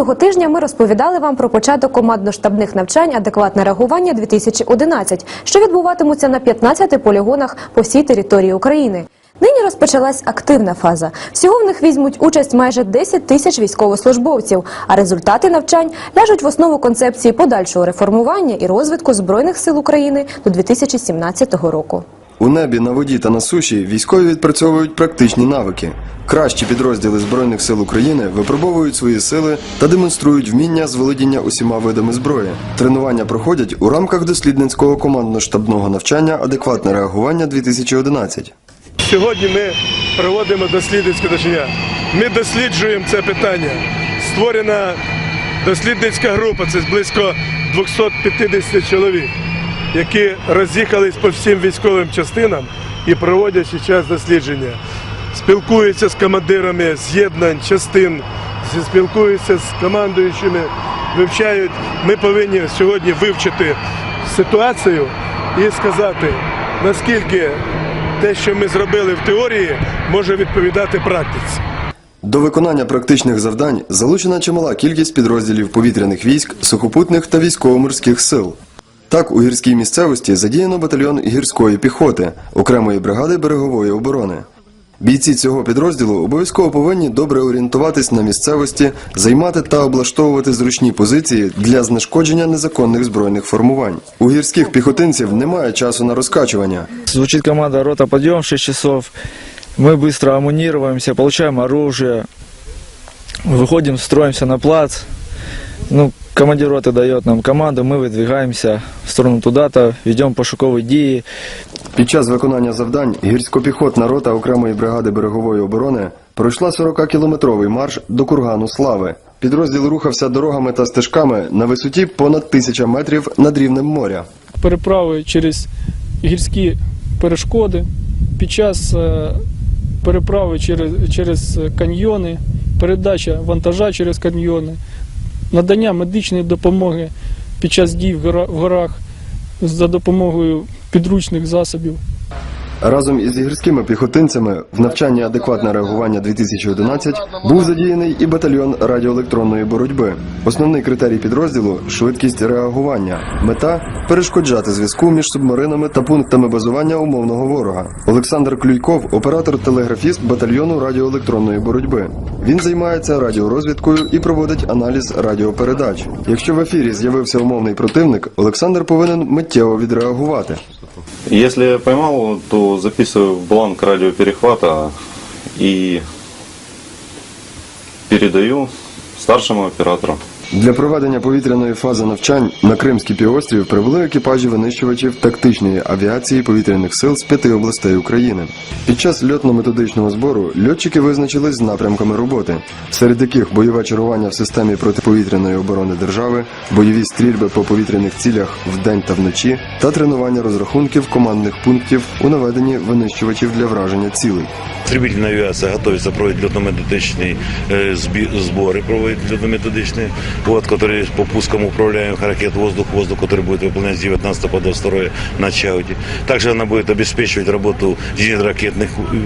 Минулого тижня ми розповідали вам про початок командно-штабних навчань «Адекватне реагування 2011», що відбуватимуться на 15 полігонах по всій території України. Нині розпочалась активна фаза. Всього в них візьмуть участь майже 10 тисяч військовослужбовців, а результати навчань ляжуть в основу концепції подальшого реформування і розвитку Збройних сил України до 2017 року. У небі, на воді та на суші військові відпрацьовують практичні навики. Кращі підрозділи Збройних сил України випробовують свої сили та демонструють вміння з володіння усіма видами зброї. Тренування проходять у рамках дослідницького командно-штабного навчання Адекватне реагування 2011. Сьогодні ми проводимо дослідницьке навчання. Ми досліджуємо це питання. Створена дослідницька група, це близько 250 чоловік, які роз'їхались по всім військовим частинам і проводять зараз дослідження. Спілкуються з командирами з'єднань, частин, спілкуються з командуючими, вивчають. Ми повинні сьогодні вивчити ситуацію і сказати, наскільки те, що ми зробили в теорії, може відповідати практиці. До виконання практичних завдань залучена чимала кількість підрозділів повітряних військ, сухопутних та військово-морських сил. Так, у гірській місцевості задіяно батальйон гірської піхоти, окремої бригади берегової оборони. Бійці цього підрозділу обов'язково повинні добре орієнтуватись на місцевості, займати та облаштовувати зручні позиції для знешкодження незаконних збройних формувань. У гірських піхотинців немає часу на розкачування. Звучит команда «Рота, подъем» 6 часов. Мы быстро аммунируемся, получаем оружие, выходим, строимся на плац. Ну, командир роты дает нам команду, мы выдвигаемся в сторону туда-то, ведем пошуковые дії. Під час виконання завдань гірсько-піхотна рота окремої бригади берегової оборони пройшла 40-кілометровий марш до кургану Слави. Підрозділ рухався дорогами та стежками на висоті понад тисяча метрів над рівнем моря. переправи через гірські перешкоди, під час е, переправи через, через каньйони, передача вантажа через каньйони, надання медичної допомоги під час дій в гора- в горах за допомогою підручних засобів. Разом із гірськими піхотинцями в навчанні адекватне реагування 2011 був задіяний і батальйон радіоелектронної боротьби. Основний критерій підрозділу швидкість реагування. Мета перешкоджати зв'язку між субмаринами та пунктами базування умовного ворога. Олександр Клюйков, оператор-телеграфіст батальйону радіоелектронної боротьби. Він займається радіорозвідкою і проводить аналіз радіопередач. Якщо в ефірі з'явився умовний противник, Олександр повинен миттєво відреагувати. Если я поймал то записываю в бланк радиоперехвата и передаю старшему оператору. Для проведення повітряної фази навчань на Кримський півострів прибули екіпажі винищувачів тактичної авіації повітряних сил з п'яти областей України. Під час льотно-методичного збору льотчики визначились з напрямками роботи, серед яких бойове чарування в системі протиповітряної оборони держави, бойові стрільби по повітряних цілях вдень та вночі та тренування розрахунків командних пунктів у наведенні винищувачів для враження цілей. Истребительная авиация готовится проводить летно-методичные э, сби- сборы, проводит летно-методичные, вот, которые по пускам управляемых ракет воздух-воздух, который будет выполнять с 19 по 22 на Чауде. Также она будет обеспечивать работу зенитно-ракетных э,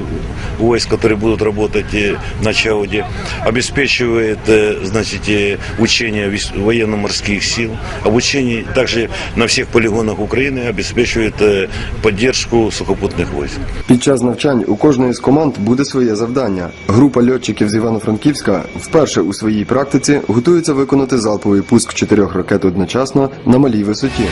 войск, которые будут работать э, на Чауде. Обеспечивает, э, значит, э, учения вис- военно-морских сил. Обучение также на всех полигонах Украины обеспечивает э, поддержку сухопутных войск. Під час навчань у кожної з команд буде своє завдання. Група льотчиків з Івано-Франківська вперше у своїй практиці готується виконати залповий пуск чотирьох ракет одночасно на малій висоті.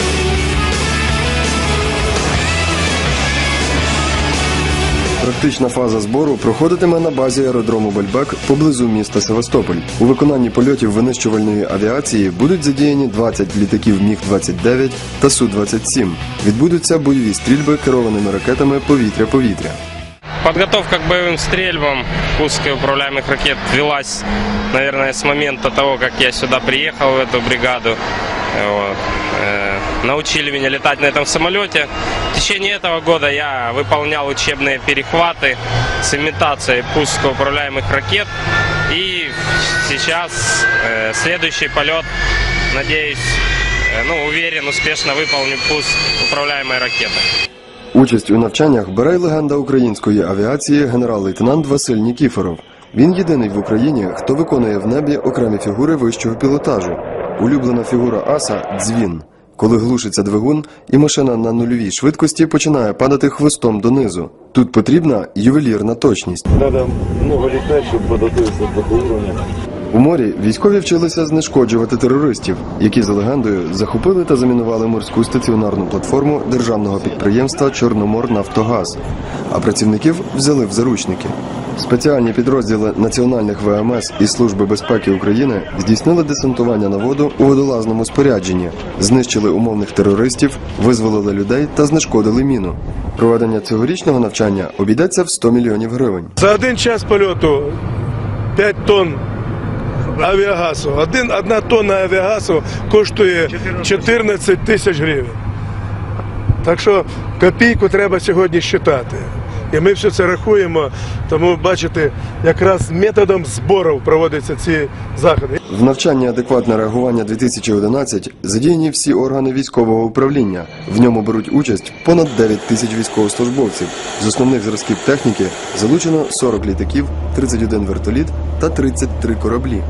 Практична фаза збору проходитиме на базі аеродрому Бельбек поблизу міста Севастополь. У виконанні польотів винищувальної авіації будуть задіяні 20 літаків Міг-29 та Су-27. Відбудуться бойові стрільби керованими ракетами повітря-повітря. Подготовка к боевым стрельбам, пуск управляемых ракет велась, наверное, с момента того, как я сюда приехал в эту бригаду. Вот. Э, Научили меня летать на этом самолете. В течение этого года я выполнял учебные перехваты с имитацией пуска управляемых ракет. И сейчас э, следующий полет, надеюсь, э, ну, уверен, успешно выполню пуск управляемой ракеты. Участь у навчаннях бере легенда української авіації генерал-лейтенант Василь Нікіфоров. Він єдиний в Україні, хто виконує в небі окремі фігури вищого пілотажу. Улюблена фігура аса дзвін. Коли глушиться двигун, і машина на нульовій швидкості починає падати хвостом донизу. Тут потрібна ювелірна точність. Надо много летать, чтобы подготовиться до уровня. У морі військові вчилися знешкоджувати терористів, які за легендою захопили та замінували морську стаціонарну платформу державного підприємства Чорноморнафтогаз, а працівників взяли в заручники. Спеціальні підрозділи національних ВМС і Служби безпеки України здійснили десантування на воду у водолазному спорядженні, знищили умовних терористів, визволили людей та знешкодили міну. Проведення цьогорічного навчання обійдеться в 100 мільйонів гривень. За один час польоту 5 тонн авіагасу. Один, одна тонна авіагасу коштує 14 тисяч гривень. Так що копійку треба сьогодні считати. І ми все це рахуємо, тому бачите, якраз методом зборів проводяться ці заходи. В навчанні адекватне реагування 2011 задіяні всі органи військового управління. В ньому беруть участь понад 9 тисяч військовослужбовців. З основних зразків техніки залучено 40 літаків, 31 вертоліт та 33 кораблі.